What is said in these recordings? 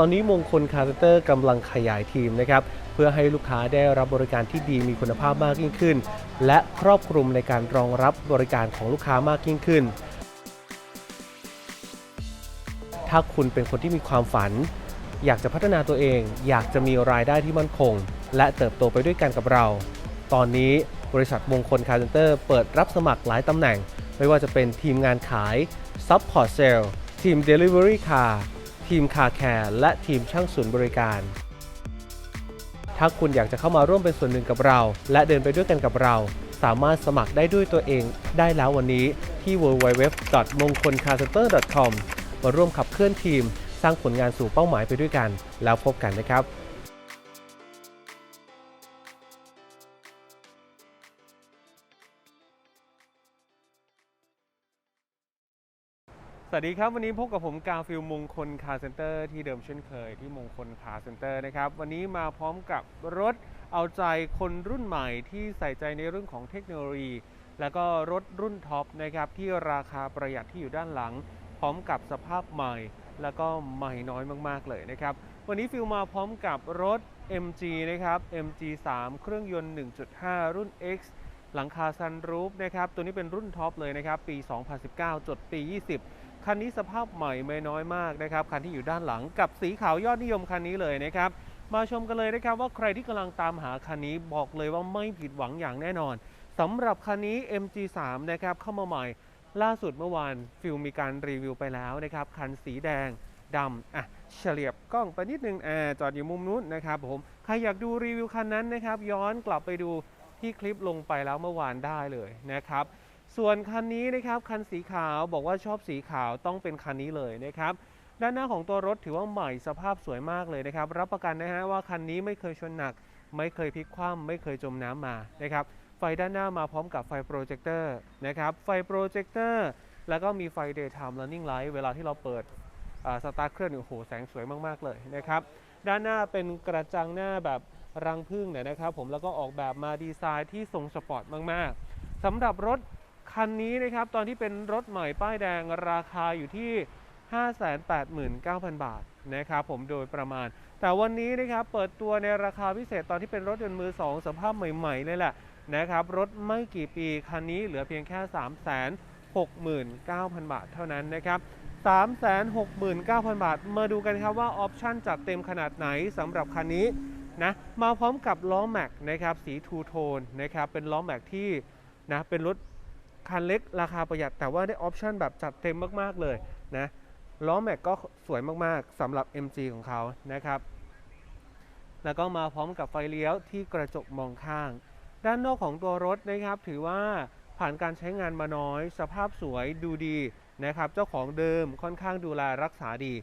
ตอนนี้มงคลคาร์เซนเตอร์กำลังขยายทีมนะครับเพื่อให้ลูกค้าได้รับบริการที่ดีมีคุณภาพมากยิ่งขึ้น และครอบคลุมในการรองรับบริการของลูกค้ามากยิ่งขึ้น ถ้าคุณเป็นคนที่มีความฝัน อยากจะพัฒนาตัวเอง อยากจะมีรายได้ที่มั่นคง และเติบโตไปด้วยกันกับเรา ตอนนี้บริษัทมงคลคาร์เซนเตอร์เปิดรับสมัครหลายตำแหน่ง ไม่ว่าจะเป็นทีมงานขาย Support Sale ทีม Delivery Car ทีมคาแคร์และทีมช่างศูนย์บริการ ถ้าคุณอยากจะเข้ามาร่วมเป็นส่วนหนึ่งกับเรา และเดินไปด้วยกันกับเรา สามารถสมัครได้ด้วยตัวเองได้แล้ววันนี้ที่ www.mongkolcarcenter.com มาร่วมขับเคลื่อนทีม สร้างผลงานสู่เป้าหมายไปด้วยกัน แล้วพบกันนะครับ สวัสดีครับ วันนี้พบกับผมกาฟิลมงคลคาร์เซนเตอร์ที่เดิมเช่นเคยที่มงคลคาร์เซนเตอร์นะครับ วันนี้มาพร้อมกับรถเอาใจคนรุ่นใหม่ที่ใส่ใจในเรื่องของเทคโนโลยี แล้วก็รถรุ่นท็อปนะครับที่ราคาประหยัดที่อยู่ด้านหลัง พร้อมกับสภาพใหม่ แล้วก็ใหม่น้อยมากๆเลยนะครับ วันนี้ฟิลมาพร้อมกับรถ MG นะครับ MG3 เครื่องยนต์ 1.5 รุ่น X หลังคาซันรูฟนะครับตัวนี้เป็นรุ่นท็อปเลยนะครับปี 2019 จดปี 20 คันนี้สภาพใหม่ไม่น้อยมากนะครับ คันที่อยู่ด้านหลังกับสีขาวยอดนิยมคันนี้เลยนะครับ มาชมกันเลยนะครับว่าใครที่กำลังตามหาคันนี้บอกเลยว่าไม่ผิดหวังอย่างแน่นอนสำหรับคันนี้ MG3 นะครับเข้ามาใหม่ล่าสุดเมื่อวานฟิลมีการรีวิวไปแล้วนะครับ คันสีแดงดำอะเฉลียบกล้องไปนิดนึงอ่าจอดอยู่มุมนู้นนะครับผมใครอยากดูรีวิวคันนั้นนะครับ ย้อนกลับไปดูที่คลิปลงไปแล้วเมื่อวานได้เลยนะครับ ส่วนคันนี้นะครับคันสีขาวบอกว่าชอบสีขาวต้องเป็นคันนี้เลยนะครับด้านหน้าของตัวรถถือว่าใหม่สภาพสวยมากเลยนะครับ รับประกันนะฮะว่าคันนี้ไม่เคยชนหนัก ไม่เคยพลิกคว่ำไม่เคยจมน้ำมานะครับไฟด้านหน้ามาพร้อมกับไฟโปรเจคเตอร์นะครับไฟโปรเจคเตอร์แล้วก็มีไฟ daytime running light เวลาที่เราเปิดสตาร์ทเครื่องโอ้โหแสงสวยมากๆเลยนะครับด้านหน้าเป็นกระจังหน้าแบบรังผึ้งเนี่ยนะครับ ผมแล้วก็ออกแบบมาดีไซน์ที่ทรงสปอร์ตมากๆสำหรับรถ คันนี้นะครับตอนที่เป็นรถใหม่ป้ายแดงราคาอยู่ที่ 589,000 บาทนะครับผมโดยประมาณ แต่วันนี้นะครับเปิดตัวในราคาพิเศษตอนที่เป็นรถยนต์มือ 2 สภาพใหม่ ๆ เลยแหละนะครับรถไม่กี่ปี คันนี้เหลือเพียงแค่ 369,000 บาทเท่านั้นนะครับ369,000 บาท มาดูกันครับว่าออปชั่นจัดเต็มขนาดไหนสำหรับคันนี้นะมาพร้อมกับล้อแม็กนะครับสีทูโทนนะครับเป็นล้อแม็กที่นะเป็นรถ คันเล็กราคาประหยัด แต่ว่าได้ออปชั่นแบบจัดเต็มมากๆเลยนะล้อแม็กก็สวยมากๆสำหรับ MG ของเขานะครับ แล้วก็มาพร้อมกับไฟเลี้ยวที่กระจกมองข้าง ด้านนอกของตัวรถนะครับ ถือว่าผ่านการใช้งานมาน้อย สภาพสวยดูดีนะครับ เจ้าของเดิมค่อนข้างดูแลรักษาดี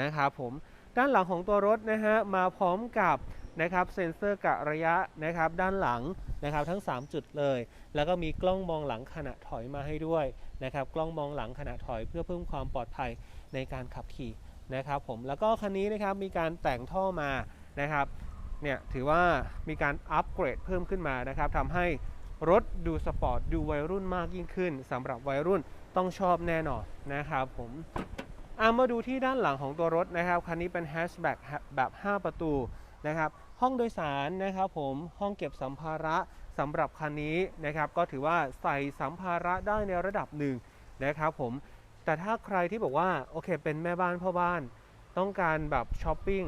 นะครับผม ด้านหลังของตัวรถนะฮะมาพร้อมกับ นะครับเซ็นเซอร์กะระยะนะครับด้านหลังนะครับทั้ง 3 จุดเลย แล้วก็มีกล้องมองหลังขณะถอยมาให้ด้วยนะครับกล้องมองหลังขณะถอยเพื่อเพิ่มความปลอดภัยในการขับขี่นะครับผมแล้วก็คันนี้นะครับมีการแต่งท่อมานะครับเนี่ยถือว่ามีการอัปเกรดเพิ่มขึ้นมานะครับทำให้รถดูสปอร์ตดูวัยรุ่นมากยิ่งขึ้นสำหรับวัยรุ่นต้องชอบแน่นอนนะครับผมอามาดูที่ด้านหลังของตัวรถนะครับ คันนี้เป็นแฮชแบ็กแบบ 5 ประตู นะครับ ห้องโดยสารนะครับผมห้องเก็บสัมภาระสำหรับคันนี้นะครับ ก็ถือว่าใส่สัมภาระได้ในระดับหนึ่งนะครับ ผมแต่ถ้าใครที่บอกว่าโอเค เป็นแม่บ้านพ่อบ้าน ต้องการแบบช้อปปิ้ง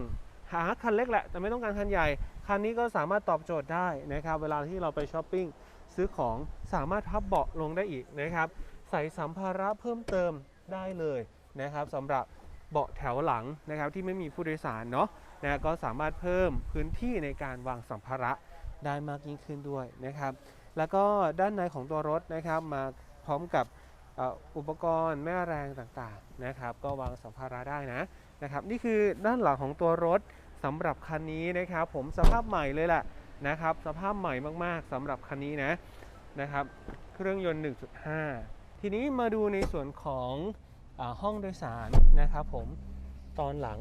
หาคันเล็กแหละ แต่ไม่ต้องการคันใหญ่ คันนี้ก็สามารถตอบโจทย์ได้นะครับ เวลาที่เราไปช้อปปิ้งซื้อของสามารถพับเบาะลงได้อีกนะครับ ใส่สัมภาระเพิ่มเติมได้เลยนะครับสำหรับ เบาะแถวหลังนะครับที่ไม่มีผู้โดยสารเนาะนะก็สามารถเพิ่มพื้นที่ในการวางสัมภาระได้มากยิ่งขึ้นด้วยนะครับ แล้วก็ด้านในของตัวรถนะครับมาพร้อมกับอุปกรณ์แม่แรงต่างๆนะครับ ก็วางสัมภาระได้นะนะครับ นี่คือด้านหลังของตัวรถสำหรับคันนี้นะครับ ผมสภาพใหม่เลยแหละนะครับ สภาพใหม่มากๆสำหรับคันนี้นะนะครับ เครื่องยนต์ 1.5 ทีนี้มาดูในส่วนของ ห้องโดยสารนะครับผมตอนหลัง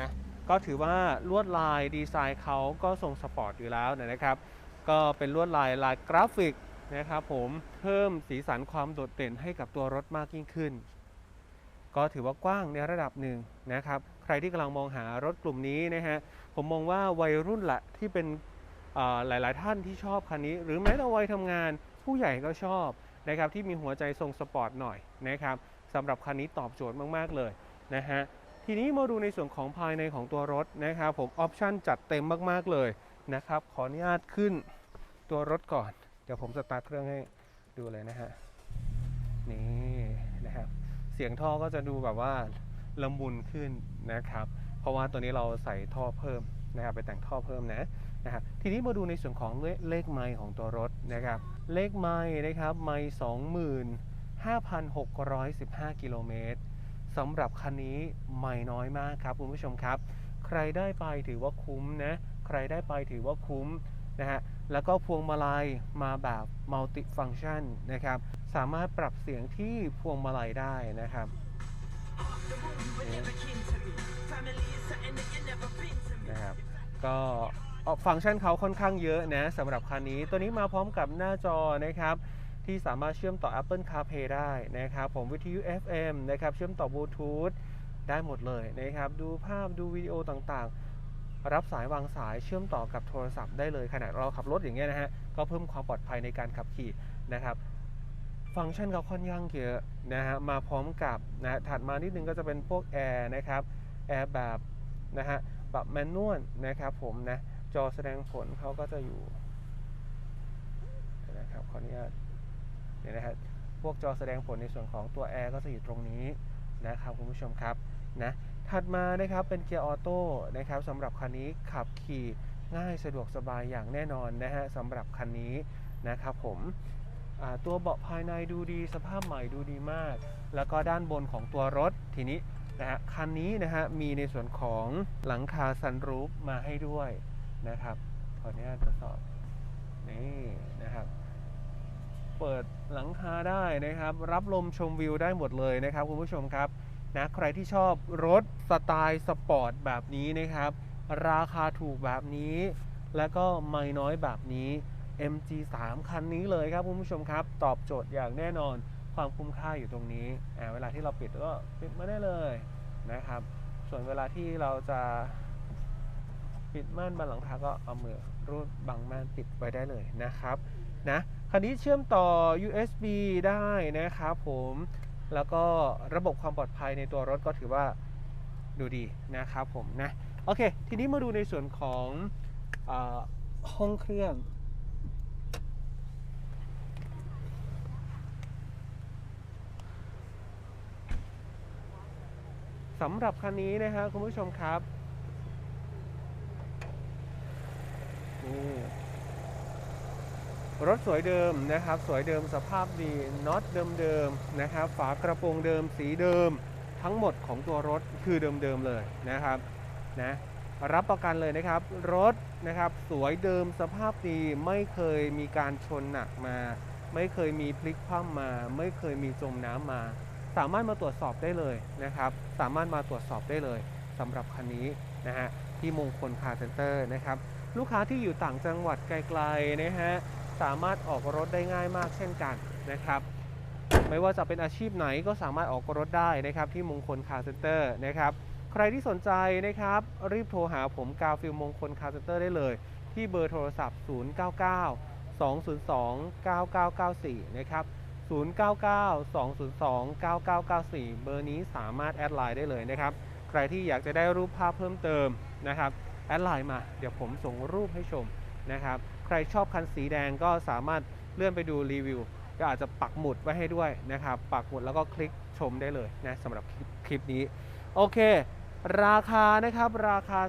นะก็ถือว่าลวดลายดีไซน์เขาก็ทรงสปอร์ตอยู่แล้วนะครับ ก็เป็นลวดลายลายกราฟิกนะครับผมเพิ่มสีสันความโดดเด่นให้กับตัวรถมากยิ่งขึ้น ก็ถือว่ากว้างในระดับหนึ่งนะครับ ใครที่กำลังมองหารถกลุ่มนี้นะฮะผมมองว่าวัยรุ่นละที่เป็นหลาย ๆ ท่านที่ชอบคันนี้ หรือแม้แต่วัยทำงานผู้ใหญ่ก็ชอบนะครับที่มีหัวใจทรงสปอร์ตหน่อยนะครับ สำหรับคันนี้ตอบโจทย์มาก ๆ เลยนะฮะทีนี้มาดูในส่วนของภายในของตัวรถนะครับผมออปชั่นจัดเต็มมาก ๆ เลยนะครับ ขออนุญาตขึ้นตัวรถก่อน เดี๋ยวผมสตาร์ทเครื่องให้ดูเลยนะฮะนี่นะครับเสียงท่อก็จะดูแบบว่าละมุนขึ้นนะครับ เพราะว่าตัวนี้เราใส่ท่อเพิ่มนะครับไปแต่งท่อเพิ่มนะนะครับทีนี้มาดูในส่วนของเลเลขไมล์ของตัวรถนะครับ เลขไมล์นะครับไมล์ 5,615 กิโลเมตรสำหรับคันนี้ไม่น้อยมากครับคุณผู้ชมครับ ใครได้ไปถือว่าคุ้มนะ ใครได้ไปถือว่าคุ้มนะฮะ แล้วก็พวงมาลัยมาแบบมัลติฟังชันนะครับ สามารถปรับเสียงที่พวงมาลัยได้นะครับนี่นะครับก็ฟังก์ชันเขาค่อนข้างเยอะนะสำหรับคันนี้ ตัวนี้มาพร้อมกับหน้าจอนะครับ ที่สามารถเชื่อมต่อ Apple CarPlay ได้นะครับ ผมวิทยุ FM นะครับ เชื่อมต่อบลูทูธได้หมดเลยนะครับ ดูภาพดูวิดีโอต่างๆ รับสายวางสายเชื่อมต่อกับโทรศัพท์ได้เลยขณะเราขับรถอย่างเงี้ยนะฮะ ก็เพิ่มความปลอดภัยในการขับขี่นะครับ ฟังก์ชันเขาค่อนข้างเยอะนะฮะ มาพร้อมกับนะฮะถัดมานิดนึงก็จะเป็นพวกแอร์นะครับ แอร์แบบนะฮะแบบแมนนวลนะครับผมนะ จอแสดงผลเขาก็จะอยู่นะครับขออนุญาต เนี่ยนะฮะพวกจอแสดงผลในส่วนของตัวแอร์ก็จะอยู่ตรงนี้นะครับคุณผู้ชมครับนะถัดมานะครับเป็นเกียร์ออโต้นะครับสำหรับคันนี้ขับขี่ง่ายสะดวกสบายอย่างแน่นอนนะฮะสำหรับคันนี้นะครับผมตัวเบาะภายในดูดีสภาพใหม่ดูดีมาก แล้วก็ด้านบนของตัวรถทีนี้นะฮะคันนี้นะฮะมีในส่วนของหลังคาซันรูฟมาให้ด้วยนะครับขออนุญาตทดสอบนี่นะครับ เปิดหลังคาได้นะครับ รับลมชมวิวได้หมดเลยนะครับคุณผู้ชมครับนะใครที่ชอบรถสไตล์สปอร์ตแบบนี้นะครับ ราคาถูกแบบนี้ แล้วก็ไม่น้อยแบบนี้ MG3 คันนี้เลยครับคุณผู้ชมครับ ตอบโจทย์อย่างแน่นอนความคุ้มค่าอยู่ตรงนี้อ่าเวลาที่เราปิดก็ปิดมาได้เลยนะครับ ส่วนเวลาที่เราจะปิดม่านบนหลังคาก็เอามือรูดบังม่านปิดไว้ได้เลยนะครับ นะคันนี้เชื่อมต่อ USB ได้นะครับผมแล้วก็ระบบความปลอดภัยในตัวรถก็ถือว่าดูดีนะครับผมนะโอเค ทีนี้มาดูในส่วนของอห้องเครื่องสำหรับคันนี้นะครับคุณผู้ชมครับนี่ รถสวยเดิมนะครับ สวยเดิมสภาพดีน็อตเดิมๆนะครับ ฝากระโปรงเดิมสีเดิม ทั้งหมดของตัวรถคือเดิมๆเลยนะครับนะรับประกันเลยนะครับ รถนะครับสวยเดิมสภาพดีไม่เคยมีการชนหนักมา ไม่เคยมีพลิกคว่ำมา ไม่เคยมีจมน้ำมา สามารถมาตรวจสอบได้เลยนะครับ สามารถมาตรวจสอบได้เลยสำหรับคันนี้นะฮะที่มงคลคาร์เซ็นเตอร์นะครับ ลูกค้าที่อยู่ต่างจังหวัดไกลๆนะฮะ สามารถออกรถได้ง่ายมากเช่นกันนะครับ ไม่ว่าจะเป็นอาชีพไหนก็สามารถออกรถได้นะครับ ที่มงคลคาร์เซ็นเตอร์นะครับ ใครที่สนใจนะครับ รีบโทรหาผมกาฟิลมงคลคาร์เซ็นเตอร์ได้เลย ที่เบอร์โทรศัพท์ 099 202 9994 นะครับ 099 202 9994 เบอร์นี้สามารถแอดไลน์ได้เลยนะครับ ใครที่อยากจะได้รูปภาพเพิ่มเติมนะครับ แอดไลน์มา เดี๋ยวผมส่งรูปให้ชมนะครับ ใครชอบคันสีแดงก็สามารถเลื่อนไปดูรีวิวก็อาจจะปักหมุดไว้ให้ด้วยนะครับ ปักหมุดแล้วก็คลิกชมได้เลยนะสำหรับคลิปนี้ โอเค ราคานะครับราคา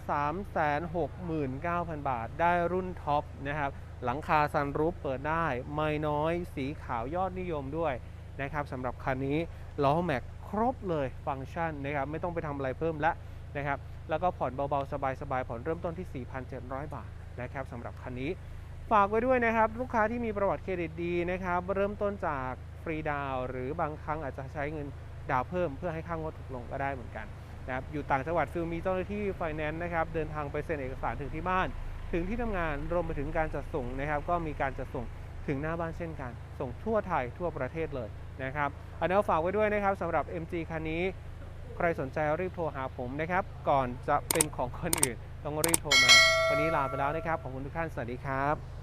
369,000 บาท ได้รุ่นท็อปนะครับ หลังคาซันรูฟเปิดได้ ไม่น้อยสีขาวยอดนิยมด้วยนะครับสำหรับคันนี้ล้อแม็กครบเลยฟังก์ชันนะครับไม่ต้องไปทำอะไรเพิ่มละนะครับแล้วก็ผ่อนเบาๆ สบายๆ ผ่อนเริ่มต้นที่ 4,700 บาทนะครับสำหรับคันนี้ ฝากไว้ด้วยนะครับ ลูกค้าที่มีประวัติเครดิตดีนะครับ เริ่มต้นจากฟรีดาว หรือบางครั้งอาจจะใช้เงินดาวเพิ่มเพื่อให้ค่างวดถูกลงก็ได้เหมือนกันนะครับอยู่ต่างจังหวัดฟิลมีเจ้าหน้าที่ไฟแนนซ์นะครับเดินทางไปเซ็นเอกสารถึงที่บ้าน ถึงที่ทำงานรวมไปถึงการจัดส่งนะครับ ก็มีการจัดส่งถึงหน้าบ้านเช่นกัน ส่งทั่วไทยทั่วประเทศเลยนะครับอันนี้ฝากไว้ด้วยนะครับสำหรับ MG คันนี้ ใครสนใจรีบโทรหาผมนะครับ ก่อนจะเป็นของคนอื่นต้องรีบโทรมา วันนี้ลาไปแล้วนะครับ ขอบคุณทุกท่าน สวัสดีครับ